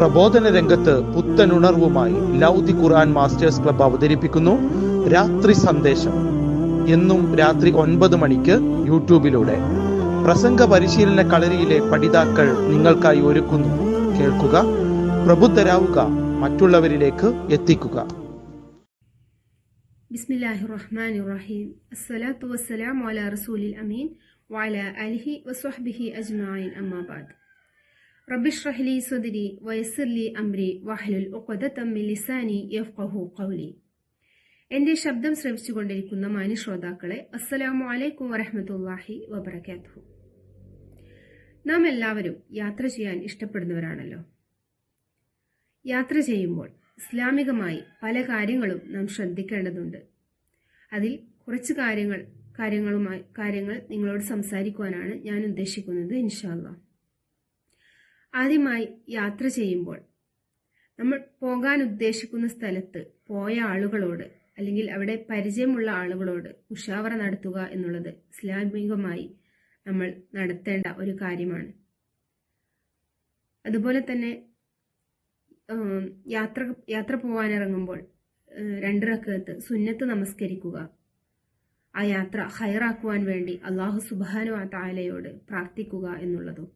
പ്രബോധന രംഗത്ത് പുത്തനുണർവുമായി ലൗദി ഖുർആൻ masters club അവതരിപ്പിക്കുന്നു. രാത്രി സന്ദേശം. എന്നും രാത്രി ഒൻപത് മണിക്ക് യൂട്യൂബിലൂടെ. പ്രസംഗ പരിശീലന കളരിയിലെ പഠിതാക്കൾ നിങ്ങൾക്കായി ഒരുക്കുന്നു. കേൾക്കുക പ്രബുദ്ധരാവുക മറ്റുള്ളവരിലേക്ക് എത്തിക്കുക. ബിസ്മില്ലാഹി റഹ്മാൻ റഹീം അസ്സലാത്തു വസ്സലാമു അലാ റസൂലിൽ അമീൻ. വഅലാ അലിഹി വസ്വഹ്ബിഹി അജ്മഈൻ അമ്മാ ബാദ് റബിഷ്റഹ്ലി സുദരി വയസ്സർലി അമ്രി വഹ്ലുൽ ഒക്കതത്തമ്മി ലിസാനി യഫ്കഹു കൗലി എന്റെ ശബ്ദം ശ്രമിച്ചുകൊണ്ടിരിക്കുന്ന മാന്യശ്രോതാക്കളെ അസ്സലാമു അലൈക്കും വറഹമത്തല്ലാഹി വബർക്കാത്തു നാം എല്ലാവരും യാത്ര ചെയ്യാൻ ഇഷ്ടപ്പെടുന്നവരാണല്ലോ. യാത്ര ചെയ്യുമ്പോൾ ഇസ്ലാമികമായി പല കാര്യങ്ങളും നാം ശ്രദ്ധിക്കേണ്ടതുണ്ട്. അതിൽ കുറച്ച് കാര്യങ്ങൾ കാര്യങ്ങളുമായി കാര്യങ്ങൾ നിങ്ങളോട് സംസാരിക്കുവാനാണ് ഞാൻ ഉദ്ദേശിക്കുന്നത് ഇൻഷാല്ലാ ആദ്യമായി യാത്ര ചെയ്യുമ്പോൾ നമ്മൾ പോകാൻ ഉദ്ദേശിക്കുന്ന സ്ഥലത്ത് പോയ ആളുകളോട് അല്ലെങ്കിൽ അവിടെ പരിചയമുള്ള ആളുകളോട് ഉഷാവറ നടത്തുക എന്നുള്ളത് ഇസ്ലാമികമായി നമ്മൾ നടത്തേണ്ട ഒരു കാര്യമാണ്. അതുപോലെ തന്നെ യാത്ര യാത്ര പോകാനിറങ്ങുമ്പോൾ രണ്ട് റക്കത്ത് സുന്നത്ത് നമസ്കരിക്കുക. ആ യാത്ര ഹൈറാക്കുവാൻ വേണ്ടി അള്ളാഹു സുബാനു ആ താലയോട് പ്രാർത്ഥിക്കുക എന്നുള്ളതും.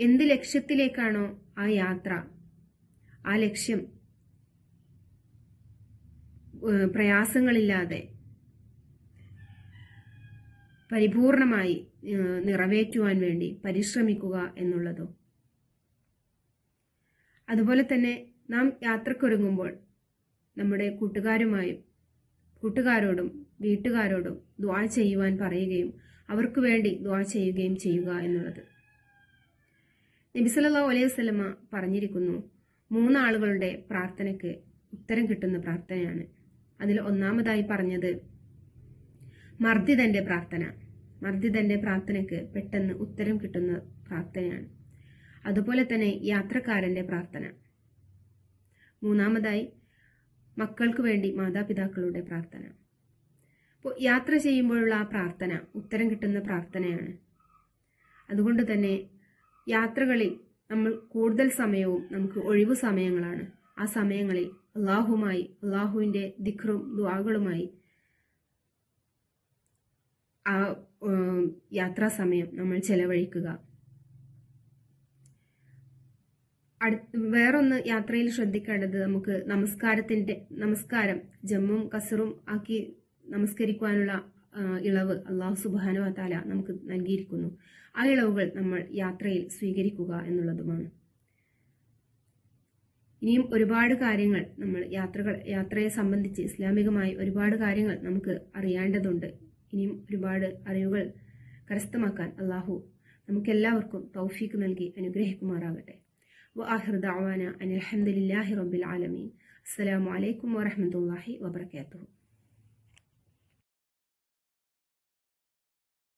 എന്ത് ലക്ഷ്യത്തിലേക്കാണോ ആ യാത്ര? ആ ലക്ഷ്യം പ്രയാസങ്ങളില്ലാതെ പരിപൂർണമായി നിറവേറ്റുവാൻ വേണ്ടി പരിശ്രമിക്കുക എന്നുള്ളതോ? അതുപോലെ തന്നെ നാം യാത്രക്കൊരുങ്ങുമ്പോൾ നമ്മുടെ കൂട്ടുകാരുമായും കൂട്ടുകാരോടും വീട്ടുകാരോടും ദ്വാ ചെയ്യുവാൻ പറയുകയും അവർക്ക് വേണ്ടി ദ്വാ ചെയ്യുകയും ചെയ്യുക എന്നുള്ളത്. നബിസല്ലാ അലൈഹി വസല്ലമ പറഞ്ഞിരിക്കുന്നു മൂന്നാളുകളുടെ പ്രാർത്ഥനയ്ക്ക് ഉത്തരം കിട്ടുന്ന പ്രാർത്ഥനയാണ്. അതിൽ ഒന്നാമതായി പറഞ്ഞത് മർദ്ദിതന്റെ പ്രാർത്ഥന. മർദ്ദിതന്റെ പ്രാർത്ഥനയ്ക്ക് പെട്ടെന്ന് ഉത്തരം കിട്ടുന്ന പ്രാർത്ഥനയാണ്. അതുപോലെ തന്നെ യാത്രക്കാരന്റെ പ്രാർത്ഥന. മൂന്നാമതായി മക്കൾക്ക് വേണ്ടി മാതാപിതാക്കളുടെ പ്രാർത്ഥന. അപ്പോൾ യാത്ര ചെയ്യുമ്പോഴുള്ള ആ പ്രാർത്ഥന ഉത്തരം കിട്ടുന്ന പ്രാർത്ഥനയാണ്. അതുകൊണ്ട് തന്നെ യാത്രകളിൽ നമ്മൾ കൂടുതൽ സമയവും നമുക്ക് ഒഴിവു സമയങ്ങളാണ്. ആ സമയങ്ങളിൽ അള്ളാഹുമായി അള്ളാഹുവിന്റെ ദിഖറും ദ്വാകളുമായി ആ യാത്രാ സമയം നമ്മൾ ചെലവഴിക്കുക. അടുത്ത് വേറൊന്ന് യാത്രയിൽ ശ്രദ്ധിക്കേണ്ടത് നമുക്ക് നമസ്കാരത്തിന്റെ നമസ്കാരം ജമ്മും കസറും ആക്കി നമസ്കരിക്കുവാനുള്ള ഇളവ് അള്ളാഹു സുബാനു താല നമുക്ക് നൽകിയിരിക്കുന്നു. ആ ഇളവുകൾ നമ്മൾ യാത്രയിൽ സ്വീകരിക്കുക എന്നുള്ളതുമാണ്. ഇനിയും ഒരുപാട് കാര്യങ്ങൾ നമ്മൾ യാത്രകൾ യാത്രയെ സംബന്ധിച്ച് ഇസ്ലാമികമായി ഒരുപാട് കാര്യങ്ങൾ നമുക്ക് അറിയേണ്ടതുണ്ട്. ഇനിയും ഒരുപാട് അറിവുകൾ കരസ്ഥമാക്കാൻ അള്ളാഹു നമുക്കെല്ലാവർക്കും തൗഫീക്ക് നൽകി അനുഗ്രഹിക്കുമാറാകട്ടെ. വാഹിർദാന അനിൽഹമ്മദില്ലാഹി റബ്ബിൽ ആലമീൻ. അസ്സലാമലൈക്കും വാഹമത്തല്ലാഹി വബർക്കാത്തു